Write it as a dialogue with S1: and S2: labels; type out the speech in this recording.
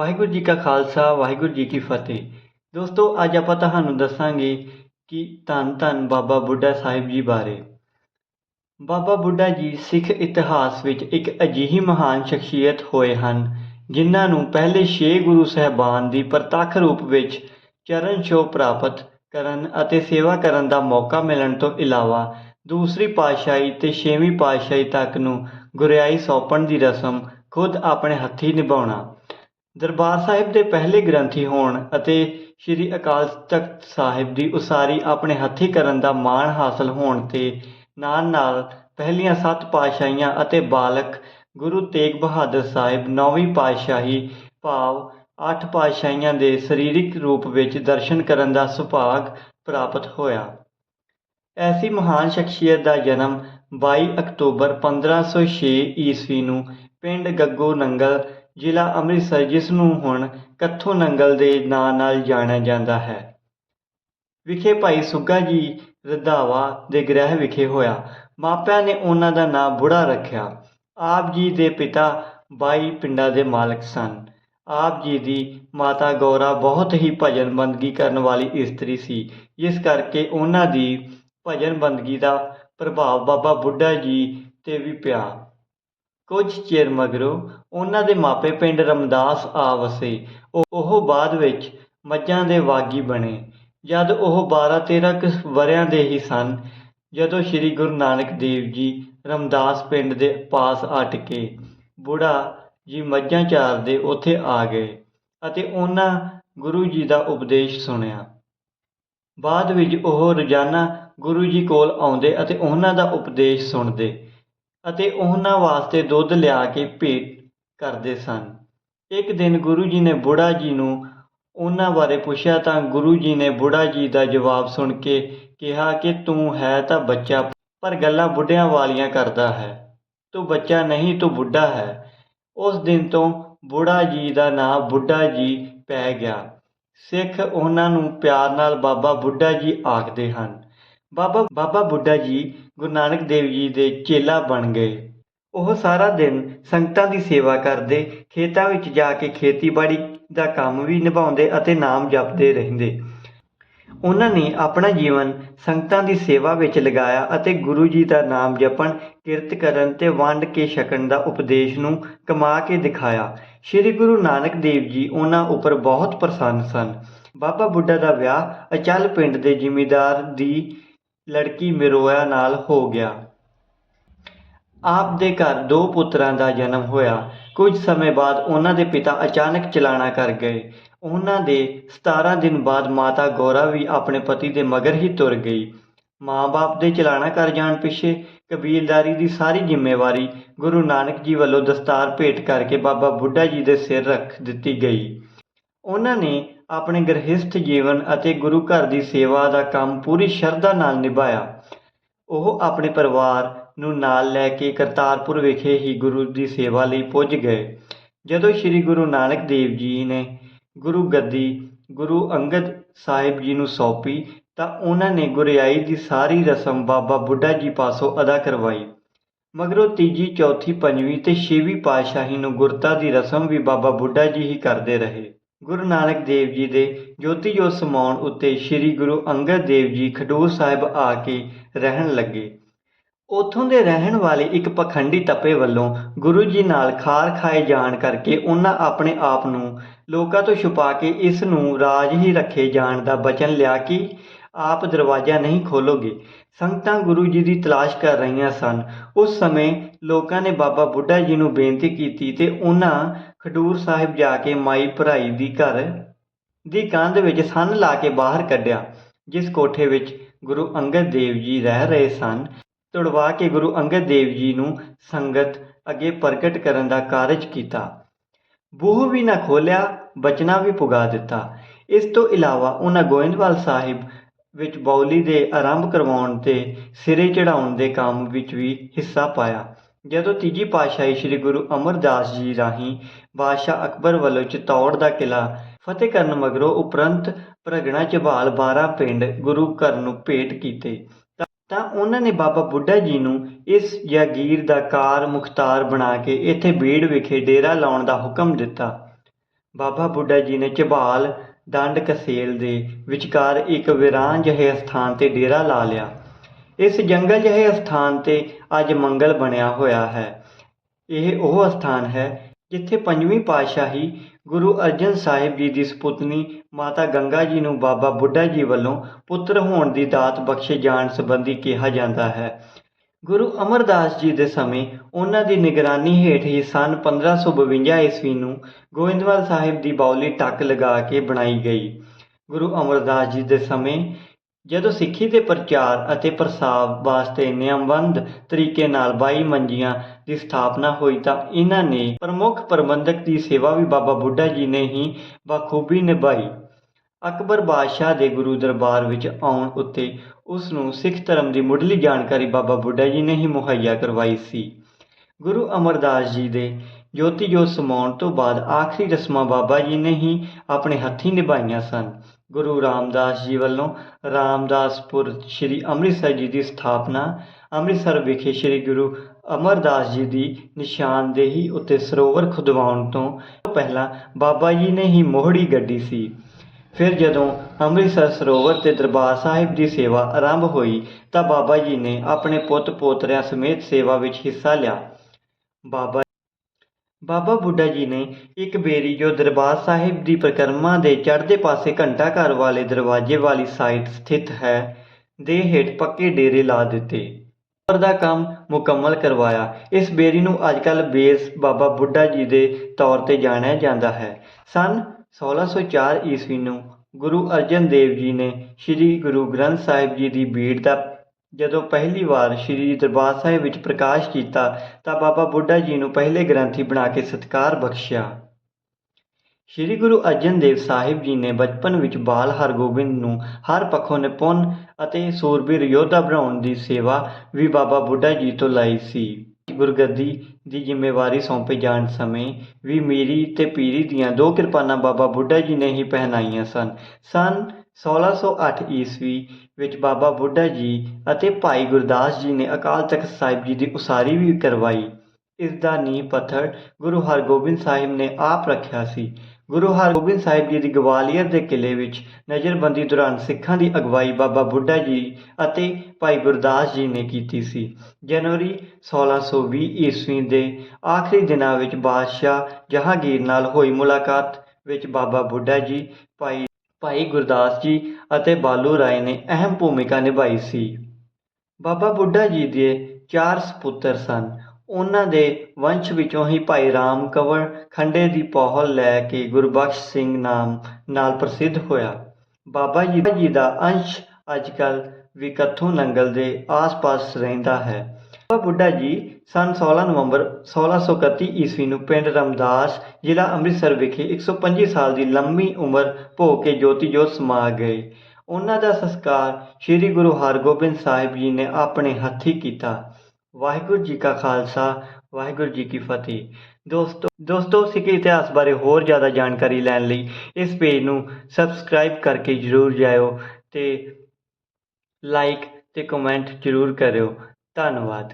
S1: ਵਾਹਿਗੁਰੂ ਜੀ ਕਾ ਖਾਲਸਾ, ਵਾਹਿਗੁਰੂ ਜੀ ਕੀ ਫਤਿਹ। ਦੋਸਤੋ, ਅੱਜ ਆਪਾਂ ਤੁਹਾਨੂੰ ਦੱਸਾਂਗੇ ਕਿ ਧੰਨ ਧੰਨ ਬਾਬਾ ਬੁੱਢਾ ਸਾਹਿਬ ਜੀ ਬਾਰੇ। ਬਾਬਾ ਬੁੱਢਾ ਜੀ ਸਿੱਖ ਇਤਿਹਾਸ ਵਿੱਚ ਇੱਕ ਅਜਿਹੀ ਮਹਾਨ ਸ਼ਖਸੀਅਤ ਹੋਏ ਹਨ, ਜਿਨ੍ਹਾਂ ਨੂੰ ਪਹਿਲੇ ਛੇ ਗੁਰੂ ਸਹਿਬਾਨ ਦੀ ਪ੍ਰਤੱਖ ਰੂਪ ਵਿੱਚ ਚਰਨ ਛੋਹ ਪ੍ਰਾਪਤ ਕਰਨ ਅਤੇ ਸੇਵਾ ਕਰਨ ਦਾ ਮੌਕਾ ਮਿਲਣ ਤੋਂ ਇਲਾਵਾ ਦੂਸਰੀ ਪਾਤਸ਼ਾਹੀ ਤੇ ਛੇਵੀਂ ਪਾਤਸ਼ਾਹੀ ਤੱਕ ਨੂੰ ਗੁਰਿਆਈ ਸੌਂਪਣ ਦੀ ਰਸਮ ਖੁਦ ਆਪਣੇ ਹੱਥੀਂ ਨਿਭਾਉਣਾ। ਦਰਬਾਰ ਸਾਹਿਬ ਦੇ ਪਹਿਲੇ ਗ੍ਰੰਥੀ ਹੋਣ ਅਤੇ ਸ੍ਰੀ ਅਕਾਲ ਤਖਤ ਸਾਹਿਬ ਦੀ ਉਸਾਰੀ ਆਪਣੇ ਹੱਥੀਂ ਕਰਨ ਦਾ ਮਾਣ ਹਾਸਲ ਹੋਣ ਤੇ ਨਾਲ ਨਾਲ ਪਹਿਲੀਆਂ ਸੱਤ ਪਾਤਸ਼ਾਹੀਆਂ ਅਤੇ ਬਾਲਕ ਗੁਰੂ ਤੇਗ ਬਹਾਦਰ ਸਾਹਿਬ ਨੌਵੀਂ ਪਾਤਸ਼ਾਹੀ ਭਾਵ ਅੱਠ ਪਾਤਸ਼ਾਹੀਆਂ ਦੇ ਸਰੀਰਕ ਰੂਪ ਵਿੱਚ ਦਰਸ਼ਨ ਕਰਨ ਦਾ ਸੁਭਾਗ ਪ੍ਰਾਪਤ ਹੋਇਆ। ਐਸੀ ਮਹਾਨ ਸ਼ਖਸੀਅਤ ਦਾ ਜਨਮ 22 ਅਕਤੂਬਰ 1506 ਈਸਵੀ ਨੂੰ ਪਿੰਡ ਗੱਗੋ ਨੰਗਲ ਜ਼ਿਲ੍ਹਾ ਅੰਮ੍ਰਿਤਸਰ, ਜਿਸ ਨੂੰ ਹੁਣ ਕੱਥੋ ਨੰਗਲ ਦੇ ਨਾਂ ਨਾਲ ਜਾਣਿਆ ਜਾਂਦਾ ਹੈ। ਵਿਖੇ ਭਾਈ ਸੁੱਗਾ ਜੀ ਰੰਧਾਵਾ ਦੇ ਗ੍ਰਹਿ ਵਿਖੇ ਹੋਇਆ। ਮਾਪਿਆਂ ਨੇ ਉਹਨਾਂ ਦਾ ਨਾਂ ਬੁੜਾ ਰੱਖਿਆ। ਆਪ ਜੀ ਦੇ ਪਿਤਾ ਬਾਈ ਪਿੰਡਾਂ ਦੇ ਮਾਲਕ ਸਨ। ਆਪ ਜੀ ਦੀ ਮਾਤਾ ਗੌਰਾ ਬਹੁਤ ਹੀ ਭਜਨ ਬੰਦਗੀ ਕਰਨ ਵਾਲੀ ਇਸਤਰੀ ਸੀ। ਜਿਸ ਕਰਕੇ ਉਹਨਾਂ ਦੀ ਭਜਨ ਬੰਦਗੀ ਦਾ ਪ੍ਰਭਾਵ ਬਾਬਾ ਬੁੱਢਾ ਜੀ ਤੇ ਵੀ ਪਿਆ। ਕੁਝ ਚਿਰ ਮਗਰੋਂ ਉਹਨਾਂ ਦੇ ਮਾਪੇ ਪਿੰਡ ਰਮਦਾਸ ਆ ਵਸੇ। ਉਹ- ਉਹ ਬਾਅਦ ਵਿੱਚ ਮੱਝਾਂ ਦੇ ਵਾਗੀ ਬਣੇ। ਜਦ ਉਹ 12-13 ਕੁ ਵਰ੍ਹਿਆਂ ਦੇ ਹੀ ਸਨ, ਜਦੋਂ ਸ੍ਰੀ ਗੁਰੂ ਨਾਨਕ ਦੇਵ ਜੀ ਰਮਦਾਸ ਪਿੰਡ ਦੇ ਪਾਸ ਆ ਟਿਕੇ ਬੁੜਾ ਜੀ ਮੱਝਾਂ ਚਾਰਦੇ ਉੱਥੇ ਆ ਗਏ ਅਤੇ ਉਹਨਾਂ ਗੁਰੂ ਜੀ ਦਾ ਉਪਦੇਸ਼ ਸੁਣਿਆ। ਬਾਅਦ ਵਿੱਚ ਉਹ ਰੋਜ਼ਾਨਾ ਗੁਰੂ ਜੀ ਕੋਲ ਆਉਂਦੇ ਅਤੇ ਉਹਨਾਂ ਦਾ ਉਪਦੇਸ਼ ਸੁਣਦੇ। ਅਤੇ ਉਹਨਾਂ ਵਾਸਤੇ ਦੁੱਧ ਲਿਆ ਕੇ ਭੇਟ ਕਰਦੇ ਸਨ। ਇੱਕ ਦਿਨ ਗੁਰੂ ਜੀ ਨੇ ਬੁੱਢਾ ਜੀ ਨੂੰ ਉਹਨਾਂ ਬਾਰੇ ਪੁੱਛਿਆ ਤਾਂ ਗੁਰੂ ਜੀ ਨੇ ਬੁੱਢਾ ਜੀ ਦਾ ਜਵਾਬ ਸੁਣ ਕੇ ਕਿਹਾ ਕਿ ਤੂੰ ਹੈ ਤਾਂ ਬੱਚਾ, ਪਰ ਗੱਲਾਂ ਬੁੱਢਿਆਂ ਵਾਲੀਆਂ ਕਰਦਾ ਹੈ। ਤੂੰ ਬੱਚਾ ਨਹੀਂ, ਤੂੰ ਬੁੱਢਾ ਹੈ। ਉਸ ਦਿਨ ਤੋਂ ਬੁੜਾ ਜੀ ਦਾ ਨਾਮ ਬੁੱਢਾ ਜੀ ਪੈ ਗਿਆ। ਸਿੱਖ ਉਹਨਾਂ ਨੂੰ ਪਿਆਰ ਨਾਲ ਬਾਬਾ ਬੁੱਢਾ ਜੀ ਆਖਦੇ ਹਨ। ਬਾਬਾ ਬਾਬਾ ਬੁੱਢਾ ਜੀ ਗੁਰੂ ਨਾਨਕ ਦੇਵ ਜੀ ਦੇ ਚੇਲਾ ਬਣ ਗਏ। ਉਹ ਸਾਰਾ ਦਿਨ ਸੰਗਤਾਂ ਦੀ ਸੇਵਾ ਕਰਦੇ, ਖੇਤਾਂ ਵਿੱਚ ਜਾ ਕੇ ਖੇਤੀਬਾੜੀ ਦਾ ਕੰਮ ਵੀ ਨਿਭਾਉਂਦੇ ਅਤੇ ਨਾਮ ਜਪਦੇ ਰਹਿੰਦੇ। ਉਹਨਾਂ ਨੇ ਆਪਣਾ ਜੀਵਨ ਸੰਗਤਾਂ ਦੀ ਸੇਵਾ ਵਿੱਚ ਲਗਾਇਆ ਅਤੇ ਗੁਰੂ ਜੀ ਦਾ ਨਾਮ ਜਪਣ, ਕਿਰਤ ਕਰਨ ਤੇ ਵੰਡ ਕੇ ਛਕਣ ਦਾ ਉਪਦੇਸ਼ ਨੂੰ ਕਮਾ ਕੇ ਦਿਖਾਇਆ। ਸ੍ਰੀ ਗੁਰੂ ਨਾਨਕ ਦੇਵ ਜੀ ਉਹਨਾਂ ਉੱਪਰ ਬਹੁਤ ਪ੍ਰਸੰਨ ਸਨ। ਬਾਬਾ ਬੁੱਢਾ ਦਾ ਵਿਆਹ ਅਚਲ ਪਿੰਡ ਦੇ ਜ਼ਿਮੀਂਦਾਰ ਦੀ ਲੜਕੀ ਮਿਰੋਆ ਨਾਲ ਹੋ ਗਿਆ। ਆਪ ਦੇ ਘਰ ਦੋ ਪੁੱਤਰਾਂ ਦਾ ਜਨਮ ਹੋਇਆ। ਕੁਝ ਸਮੇਂ ਬਾਅਦ ਉਹਨਾਂ ਦੇ ਪਿਤਾ ਅਚਾਨਕ ਚਲਾਣਾ ਕਰ ਗਏ। ਉਹਨਾਂ ਦੇ 17 ਦਿਨ ਬਾਅਦ ਮਾਤਾ ਗੌਰਾ ਵੀ ਆਪਣੇ ਪਤੀ ਦੇ ਮਗਰ ਹੀ ਤੁਰ ਗਈ। ਮਾਂ-ਬਾਪ ਦੇ ਚਲਾਣਾ ਕਰ ਜਾਣ ਪਿੱਛੇ ਕਬੀਲਦਾਰੀ ਦੀ ਸਾਰੀ ਜ਼ਿੰਮੇਵਾਰੀ ਗੁਰੂ ਨਾਨਕ ਜੀ ਵੱਲੋਂ ਦਸਤਾਰ ਭੇਟ ਕਰਕੇ ਬਾਬਾ ਬੁੱਢਾ ਜੀ ਦੇ ਸਿਰ ਰੱਖ ਦਿੱਤੀ ਗਈ। ਉਹਨਾਂ ਨੇ ਆਪਣੇ ਗ੍ਰਹਿਸਥ ਜੀਵਨ ਅਤੇ ਗੁਰੂ ਘਰ ਦੀ ਸੇਵਾ ਦਾ ਕੰਮ ਪੂਰੀ ਸ਼ਰਧਾ ਨਾਲ ਨਿਭਾਇਆ। ਉਹ ਆਪਣੇ ਪਰਿਵਾਰ ਨੂੰ ਨਾਲ ਲੈ ਕੇ ਕਰਤਾਰਪੁਰ ਵਿਖੇ ਹੀ ਗੁਰੂ ਦੀ ਸੇਵਾ ਲਈ ਪੁੱਜ ਗਏ। ਜਦੋਂ ਸ੍ਰੀ ਗੁਰੂ ਨਾਨਕ ਦੇਵ ਜੀ ਨੇ ਗੁਰੂ ਗੱਦੀ, ਗੁਰੂ ਅੰਗਦ ਸਾਹਿਬ ਜੀ ਨੂੰ ਸੌਂਪੀ, ਤਾਂ ਉਹਨਾਂ ਨੇ ਗੁਰਿਆਈ ਦੀ ਸਾਰੀ ਰਸਮ ਬਾਬਾ ਬੁੱਢਾ ਜੀ ਪਾਸੋਂ ਅਦਾ ਕਰਵਾਈ। ਮਗਰੋਂ ਤੀਜੀ, ਚੌਥੀ, ਪੰਜਵੀਂ ਤੇ ਛੇਵੀਂ ਪਾਤਸ਼ਾਹੀ ਨੂੰ ਗੁਰਤਾ ਦੀ ਰਸਮ ਵੀ ਬਾਬਾ ਬੁੱਢਾ ਜੀ ਹੀ ਕਰਦੇ ਰਹੇ। ਗੁਰੂ ਨਾਨਕ ਦੇਵ ਜੀ ਦੇ ਜੋਤੀ ਜੋਤ ਸਮਾਉਣ ਉੱਤੇ ਸ੍ਰੀ ਗੁਰੂ ਅੰਗਦ ਦੇਵ ਜੀ ਖਡੂਰ ਸਾਹਿਬ ਆ ਕੇ ਰਹਿਣ ਲੱਗੇ। ਉਥੋਂ ਦੇ ਰਹਿਣ ਵਾਲੇ ਇੱਕ ਪਖੰਡੀ ਤਪੇ ਵੱਲੋਂ ਗੁਰੂ ਜੀ ਨਾਲ ਖਾਰ ਖਾਏ ਜਾਣ ਕਰਕੇ ਉਹਨਾਂ ਆਪਣੇ ਆਪ ਨੂੰ ਲੋਕਾਂ ਤੋਂ ਛੁਪਾ ਕੇ ਇਸ ਨੂੰ ਰਾਜ ਹੀ ਰੱਖੇ ਜਾਣ ਦਾ ਬਚਨ ਲਿਆ ਕਿ ਆਪ ਦਰਵਾਜ਼ਾ ਨਹੀਂ ਖੋਲੋਗੇ। ਸੰਗਤਾਂ ਗੁਰੂ ਜੀ ਦੀ ਤਲਾਸ਼ ਕਰ ਰਹੀਆਂ ਸਨ। ਉਸ ਸਮੇਂ ਲੋਕਾਂ ਨੇ ਬਾਬਾ ਬੁੱਢਾ ਜੀ ਨੂੰ ਬੇਨਤੀ ਕੀਤੀ ਤੇ ਉਹਨਾਂ ਖਡੂਰ ਸਾਹਿਬ ਜਾ ਕੇ ਮਾਈ ਭਰਾਈ ਦੀ ਘਰ ਦੀ ਕੰਧ ਵਿੱਚ ਸੰਨ ਲਾ ਕੇ ਬਾਹਰ ਕੱਢਿਆ, ਜਿਸ ਕੋਠੇ ਵਿੱਚ ਗੁਰੂ ਅੰਗਦ ਦੇਵ ਜੀ ਰਹਿ ਰਹੇ ਸਨ। ਤੁੜਵਾ ਕੇ ਗੁਰੂ ਅੰਗਦ ਦੇਵ ਜੀ ਨੂੰ ਸੰਗਤ ਅੱਗੇ ਪ੍ਰਗਟ ਕਰਨ ਦਾ ਕਾਰਜ ਕੀਤਾ। ਬੂਹ ਵੀ ਨਾ ਖੋਲਿਆ, ਬਚਨਾ ਵੀ ਪੁਗਾ ਦਿੱਤਾ। ਇਸ ਤੋਂ ਇਲਾਵਾ ਉਹਨਾਂ ਗੋਇੰਦਵਾਲ ਸਾਹਿਬ ਵਿੱਚ ਬੌਲੀ ਦੇ ਆਰੰਭ ਕਰਵਾਉਣ ਤੇ ਸਿਰੇ ਚੜਾਉਣ ਦੇ ਕੰਮ ਵਿੱਚ ਵੀ ਹਿੱਸਾ ਪਾਇਆ। ਜਦੋਂ ਤੀਜੀ ਪਾਤਸ਼ਾਹੀ ਸ੍ਰੀ ਗੁਰੂ ਅਮਰਦਾਸ ਜੀ ਰਾਹੀਂ ਬਾਦਸ਼ਾਹ ਅਕਬਰ ਵੱਲੋਂ ਚਿਤੌੜ ਦਾ ਕਿਲਾ ਫਤਿਹ ਕਰਨ ਮਗਰੋਂ ਉਪਰੰਤ ਪ੍ਰਗਣਾ ਝਬਾਲ 12 ਪਿੰਡ ਗੁਰੂ ਘਰ ਨੂੰ ਭੇਟ ਕੀਤੇ, ਤਾਂ- ਉਹਨਾਂ ਨੇ ਬਾਬਾ ਬੁੱਢਾ ਜੀ ਨੂੰ ਇਸ ਜਾਗੀਰ ਦਾ ਕਾਰ ਮੁਖਤਾਰ ਬਣਾ ਕੇ ਇੱਥੇ ਬੀੜ ਵਿਖੇ ਡੇਰਾ ਲਾਉਣ ਦਾ ਹੁਕਮ ਦਿੱਤਾ। ਬਾਬਾ ਬੁੱਢਾ ਜੀ ਨੇ ਝਬਾਲ ਦੰਡ ਕਸੇਲ ਦੇ ਵਿਚਕਾਰ ਇੱਕ ਵੀਰਾਨ ਜਿਹੇ ਸਥਾਨ ਤੇ ਡੇਰਾ ਲਾ ਲਿਆ। ਇਸ ਜੰਗਲ ਜਿਹੇ ਸਥਾਨ ਤੇ ਅੱਜ ਮੰਗਲ ਬਣਿਆ ਹੋਇਆ ਹੈ। ਇਹ ਉਹ ਸਥਾਨ ਹੈ ਜਿੱਥੇ ਪੰਜਵੀਂ ਪਾਤਸ਼ਾਹੀ ਗੁਰੂ ਅਰਜਨ ਸਾਹਿਬ ਜੀ ਦੀ ਸੁਪੁੱਤਰੀ ਮਾਤਾ ਗੰਗਾ ਜੀ ਨੂੰ ਬਾਬਾ ਬੁੱਢਾ ਜੀ ਵੱਲੋਂ ਪੁੱਤਰ ਹੋਣ ਦੀ ਦਾਤ ਬਖਸ਼ੇ ਜਾਣ ਸੰਬੰਧੀ ਕਿਹਾ ਜਾਂਦਾ ਹੈ। ਗੁਰੂ ਅਮਰਦਾਸ ਜੀ ਦੇ ਸਮੇਂ ਉਹਨਾਂ ਦੀ ਨਿਗਰਾਨੀ ਹੇਠ ਹੀ ਸਨ 1552 ਈਸਵੀ ਨੂੰ ਗੋਇੰਦਵਾਲ ਸਾਹਿਬ ਦੀ ਬਾਉਲੀ ਟੱਕ ਲਗਾ ਕੇ ਬਣਾਈ ਗਈ। ਗੁਰੂ ਅਮਰਦਾਸ ਜੀ ਦੇ ਸਮੇਂ ਜਦੋਂ ਸਿੱਖੀ ਦੇ ਪ੍ਰਚਾਰ ਅਤੇ ਪ੍ਰਸਾਰ ਵਾਸਤੇ ਨਿਯਮਬੰਧ ਤਰੀਕੇ ਨਾਲ 22 ਮੰਜੀਆਂ ਦੀ ਸਥਾਪਨਾ ਹੋਈ ਤਾਂ ਇਹਨਾਂ ਨੇ ਪ੍ਰਮੁੱਖ ਪ੍ਰਬੰਧਕ ਦੀ ਸੇਵਾ ਵੀ ਬਾਬਾ ਬੁੱਢਾ ਜੀ ਨੇ ਹੀ ਬਖੂਬੀ ਨਿਭਾਈ। ਅਕਬਰ ਬਾਦਸ਼ਾਹ ਦੇ ਗੁਰੂ ਦਰਬਾਰ ਵਿੱਚ ਆਉਣ ਉੱਤੇ ਉਸ ਨੂੰ ਸਿੱਖ ਧਰਮ ਦੀ ਮੁੱਢਲੀ ਜਾਣਕਾਰੀ ਬਾਬਾ ਬੁੱਢਾ ਜੀ ਨੇ ਹੀ ਮੁਹੱਈਆ ਕਰਵਾਈ ਸੀ। ਗੁਰੂ ਅਮਰਦਾਸ ਜੀ ਦੇ ਜੋਤੀ ਜੋਤ ਸਮਾਉਣ ਤੋਂ ਬਾਅਦ ਆਖਰੀ ਰਸਮਾਂ ਬਾਬਾ ਜੀ ਨੇ ਹੀ ਆਪਣੇ ਹੱਥੀਂ ਨਿਭਾਈਆਂ ਸਨ। ਗੁਰੂ ਰਾਮਦਾਸ ਜੀ ਵੱਲੋਂ ਰਾਮਦਾਸਪੁਰ ਸ੍ਰੀ ਅੰਮ੍ਰਿਤਸਰ ਜੀ ਦੀ ਸਥਾਪਨਾ, ਅੰਮ੍ਰਿਤਸਰ ਵਿਖੇ ਸ੍ਰੀ ਗੁਰੂ ਅਮਰਦਾਸ ਜੀ ਦੀ ਨਿਸ਼ਾਨਦੇਹੀ ਉੱਤੇ ਸਰੋਵਰ ਖੁਦਵਾਉਣ ਤੋਂ ਪਹਿਲਾਂ ਬਾਬਾ ਜੀ ਨੇ ਹੀ ਮੋਹੜੀ ਗੱਡੀ ਸੀ। ਫਿਰ ਜਦੋਂ ਅੰਮ੍ਰਿਤਸਰ ਸਰੋਵਰ ਤੇ ਦਰਬਾਰ ਸਾਹਿਬ ਦੀ ਸੇਵਾ ਆਰੰਭ ਹੋਈ, ਤਾਂ ਬਾਬਾ ਜੀ ਨੇ ਆਪਣੇ ਪੁੱਤ ਪੋਤਰਿਆਂ ਸਮੇਤ ਸੇਵਾ ਵਿੱਚ ਹਿੱਸਾ ਲਿਆ। ਬਾਬਾ ਬਾਬਾ ਬੁੱਢਾ ਜੀ ਨੇ ਇੱਕ ਬੇਰੀ ਜੋ ਦਰਬਾਰ ਸਾਹਿਬ ਦੀ ਪਰਿਕਰਮਾ ਦੇ ਚੜ੍ਹਦੇ ਪਾਸੇ ਘੰਟਾ ਘਰ ਵਾਲੇ ਦਰਵਾਜ਼ੇ ਵਾਲੀ ਸਾਈਟ ਸਥਿਤ ਹੈ, ਦੇ ਹੇਠ ਪੱਕੇ ਡੇਰੇ ਲਾ ਦਿੱਤੇ। ਉੱਪਰ ਦਾ ਕੰਮ ਮੁਕੰਮਲ ਕਰਵਾਇਆ। ਇਸ ਬੇਰੀ ਨੂੰ ਅੱਜਕੱਲ ਬੇਸ ਬਾਬਾ ਬੁੱਢਾ ਜੀ ਦੇ ਤੌਰ ਤੇ ਜਾਣਿਆ ਜਾਂਦਾ ਹੈ। ਸਨ 1604 ਈਸਵੀ ਨੂੰ ਗੁਰੂ ਅਰਜਨ ਦੇਵ ਜੀ ਨੇ ਸ੍ਰੀ ਗੁਰੂ ਗ੍ਰੰਥ ਸਾਹਿਬ ਜੀ ਦੀ ਬੀੜ ਦਾ ਜਦੋਂ ਪਹਿਲੀ ਵਾਰ ਸ੍ਰੀ ਦਰਬਾਰ ਸਾਹਿਬ ਵਿੱਚ ਪ੍ਰਕਾਸ਼ ਕੀਤਾ, ਤਾਂ ਬਾਬਾ ਬੁੱਢਾ ਜੀ ਨੂੰ ਪਹਿਲੇ ਗ੍ਰੰਥੀ ਬਣਾ ਕੇ ਸਤਿਕਾਰ ਬਖਸ਼ਿਆ। ਸ੍ਰੀ ਗੁਰੂ ਅਰਜਨ ਦੇਵ ਸਾਹਿਬ ਜੀ ਨੇ ਬਚਪਨ ਵਿੱਚ ਬਾਲ ਹਰਗੋਬਿੰਦ ਨੂੰ ਹਰ ਪੱਖੋਂ ਨਿਪੁੰਨ ਅਤੇ ਸੂਰਬੀਰ ਯੋਧਾ ਬਣਾਉਣ ਦੀ ਸੇਵਾ ਵੀ ਬਾਬਾ ਬੁੱਢਾ ਜੀ ਤੋਂ ਲਈ ਸੀ। ਗੁਰਗੱਦੀ ਦੀ ਜ਼ਿੰਮੇਵਾਰੀ ਸੌਂਪੇ ਜਾਣ ਸਮੇਂ ਵੀ ਮੀਰੀ ਤੇ ਪੀਰੀ ਦੀਆਂ ਦੋ ਕਿਰਪਾਨਾਂ ਬਾਬਾ ਬੁੱਢਾ ਜੀ ਨੇ ਹੀ ਪਹਿਨਾਈਆਂ ਸਨ। ਸਨ 1608 ਈਸਵੀ ਵਿੱਚ ਬਾਬਾ ਬੁੱਢਾ ਜੀ ਅਤੇ ਭਾਈ ਗੁਰਦਾਸ ਜੀ ਨੇ ਅਕਾਲ ਤਖਤ ਸਾਹਿਬ ਜੀ ਦੀ ਉਸਾਰੀ ਵੀ ਕਰਵਾਈ। ਇਸ ਦਾ ਨੀਂਹ ਪੱਥਰ ਗੁਰੂ ਹਰਗੋਬਿੰਦ ਸਾਹਿਬ ਨੇ ਆਪ ਰੱਖਿਆ ਸੀ। ਗੁਰੂ ਹਰਗੋਬਿੰਦ ਸਾਹਿਬ ਜੀ ਦੀ ਗਵਾਲੀਅਰ ਦੇ ਕਿਲੇ ਵਿੱਚ ਨਜ਼ਰਬੰਦੀ ਦੌਰਾਨ ਸਿੱਖਾਂ ਦੀ ਅਗਵਾਈ ਬਾਬਾ ਬੁੱਢਾ ਜੀ ਅਤੇ ਭਾਈ ਗੁਰਦਾਸ ਜੀ ਨੇ ਕੀਤੀ ਸੀ। ਜਨਵਰੀ 1620 ਈਸਵੀ ਦੇ ਆਖਰੀ ਦਿਨਾਂ ਵਿੱਚ ਬਾਦਸ਼ਾਹ ਜਹਾਂਗੀਰ ਨਾਲ ਹੋਈ ਮੁਲਾਕਾਤ ਵਿੱਚ ਬਾਬਾ ਬੁੱਢਾ ਜੀ, ਭਾਈ ਭਾਈ ਗੁਰਦਾਸ ਜੀ ਅਤੇ ਬਾਲੂ ਰਾਏ ਨੇ ਅਹਿਮ ਭੂਮਿਕਾ ਨਿਭਾਈ ਸੀ। ਬਾਬਾ ਬੁੱਢਾ ਜੀ ਦੇ ਚਾਰ ਸਪੁੱਤਰ ਸਨ। ਉਹਨਾਂ ਦੇ ਵੰਸ਼ ਵਿੱਚੋਂ ਹੀ ਭਾਈ ਰਾਮ ਕੰਵਰ ਖੰਡੇ ਦੀ ਪਹੁਲ ਲੈ ਕੇ ਗੁਰਬਖਸ਼ ਸਿੰਘ ਨਾਮ ਨਾਲ ਪ੍ਰਸਿੱਧ ਹੋਇਆ। ਬਾਬਾ ਜੀ ਜੀ ਦਾ ਅੰਸ਼ ਅੱਜਕੱਲ ਵੀ ਕੱਥੂ ਨੰਗਲ ਦੇ ਆਸ-ਪਾਸ ਰਹਿੰਦਾ ਹੈ। ਬਾਬਾ ਬੁੱਢਾ ਜੀ ਸਨ 16 ਨਵੰਬਰ 1631 ਈਸਵੀ ਨੂੰ ਪਿੰਡ ਰਮਦਾਸ ਜ਼ਿਲ੍ਹਾ ਅੰਮ੍ਰਿਤਸਰ ਵਿਖੇ 125 ਸਾਲ ਦੀ ਲੰਮੀ ਉਮਰ ਭੋਗ ਕੇ ਜੋਤੀ ਜੋਤ ਸਮਾ ਗਏ। ਉਹਨਾਂ ਦਾ ਸੰਸਕਾਰ ਸ੍ਰੀ ਗੁਰੂ ਹਰਗੋਬਿੰਦ ਸਾਹਿਬ ਜੀ ਨੇ ਆਪਣੇ ਹੱਥੀਂ ਕੀਤਾ। ਵਾਹਿਗੁਰੂ ਜੀ ਕਾ ਖਾਲਸਾ, ਵਾਹਿਗੁਰੂ ਜੀ ਕੀ ਫਤਿਹ। ਦੋਸਤੋ ਦੋਸਤੋ ਸਿੱਖ ਇਤਿਹਾਸ ਬਾਰੇ ਹੋਰ ਜ਼ਿਆਦਾ ਜਾਣਕਾਰੀ ਲੈਣ ਲਈ ਇਸ ਪੇਜ ਨੂੰ ਸਬਸਕ੍ਰਾਈਬ ਕਰਕੇ ਜਰੂਰ ਜਾਇਓ ਤੇ ਲਾਈਕ ਤੇ ਕਮੈਂਟ ਜਰੂਰ ਕਰਿਓ। ਧੰਨਵਾਦ।